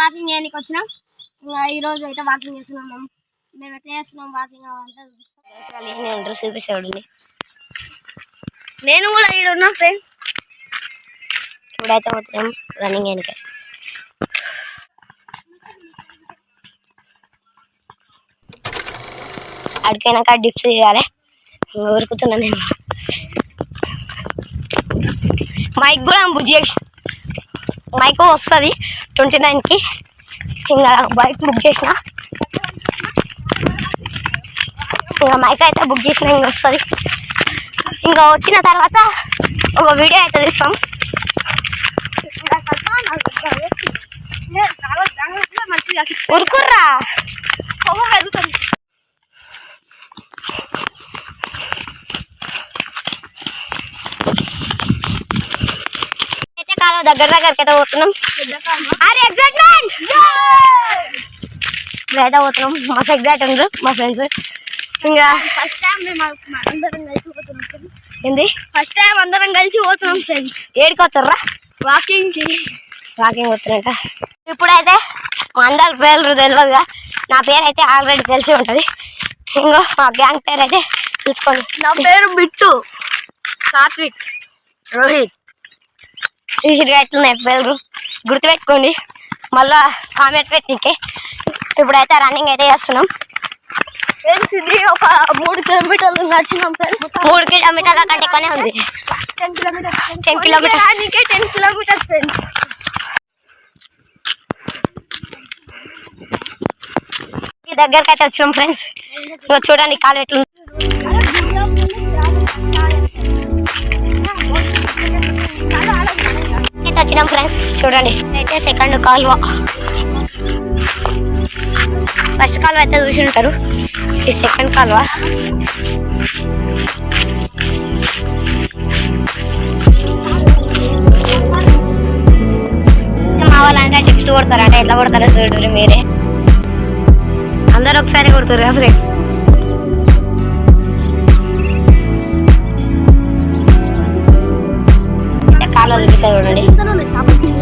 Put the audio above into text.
Walking చేయడానికి వచ్చినాం. ఇంకా ఈ రోజు అయితే వాకింగ్ చేస్తున్నాం. మేము మేము ఎట్లా చేస్తున్నాం వాకింగ్ అవంతా చూపిస్తాం. చూపిస్తాడు నేను కూడా ఇక్కడ ఉన్నా ఫ్రెండ్స్. ఇప్పుడైతే పోతున్నాం రన్నింగ్ చేయడానికి అడికైనాక డిప్స్ చేయాలి ఉరుకుతున్నా నేను. మైక్ కూడా బుజ్జి చేసి మైక్ వస్తుంది. ట్వంటీ నైన్కి ఇంకా బైక్ బుక్ చేసిన. ఇంకా మైక్ అయితే బుక్ చేసిన ఇంకా వస్తుంది. ఇంకా వచ్చిన తర్వాత ఒక వీడియో అయితే తీస్తాం. మంచిగా ఉరుకుర్రా కొవ్వు పెరుగుతుంది అయితే కాలం దగ్గర దగ్గరికి అయితే పోతున్నాం. అరే ఎగ్జైట్మెంట్! ఇప్పుడైతే పోతున్నాం. మస్తు ఎగ్జైట్ ఉండరు మా ఫ్రెండ్స్ ఇంకా ఫస్ట్ టైం మేము అందరం కలిసి పోతున్నాం ఫ్రెండ్స్ ఏంది? ఫస్ట్ టైం అందరం కలిసి పోతున్నాం ఫ్రెండ్స్ ఏడికి వస్తారా వాకింగ్కి. వాకింగ్ వస్తున్నాక. ఇప్పుడైతే అందరి పేర్లు తెలియదుగా నా పేరు అయితే ఆల్రెడీ తెలిసి ఉంటుంది. ఇంకో మా గ్యాంగ్ పేరు అయితే తెలుసుకోండి నా పేరు బిట్టు సాత్విక్. రోహిత్. చూసిరుగా ఎట్లున్నాయి పేర్లు గుర్తుపెట్టుకోండి. మళ్ళా కామెంట్ పెట్టికే ఇప్పుడైతే రన్నింగ్ అయితే చేస్తున్నాం. ఫ్రెండ్స్ ఇది ఒక మూడు కిలోమీటర్లు నడిచినాం ఫ్రెండ్స్ మూడు కిలోమీటర్ల కంటే ఎక్కువనే ఉంది ten kilometres 10 kilometers. Ten kilometres friends దగ్గరికి అయితే వచ్చినాం ఫ్రెండ్స్ ఇంకా చూడండి కాలు ఎట్లా వచ్చినాం ఫ్రెండ్స్. చూడండి. అయితే సెకండ్ కాల్వ. ఫస్ట్ కాలువ అయితే చూసి ఉంటారు. ఈ సెకండ్ కాల్వ. మా వాళ్ళంటే టిప్స్ కొడతారంట ఎట్లా కొడతారో చూడరు మీరే. అందరు ఒకసారి కొడుతారు కదా ఫ్రెండ్స్. కాలువ చూపిస్తా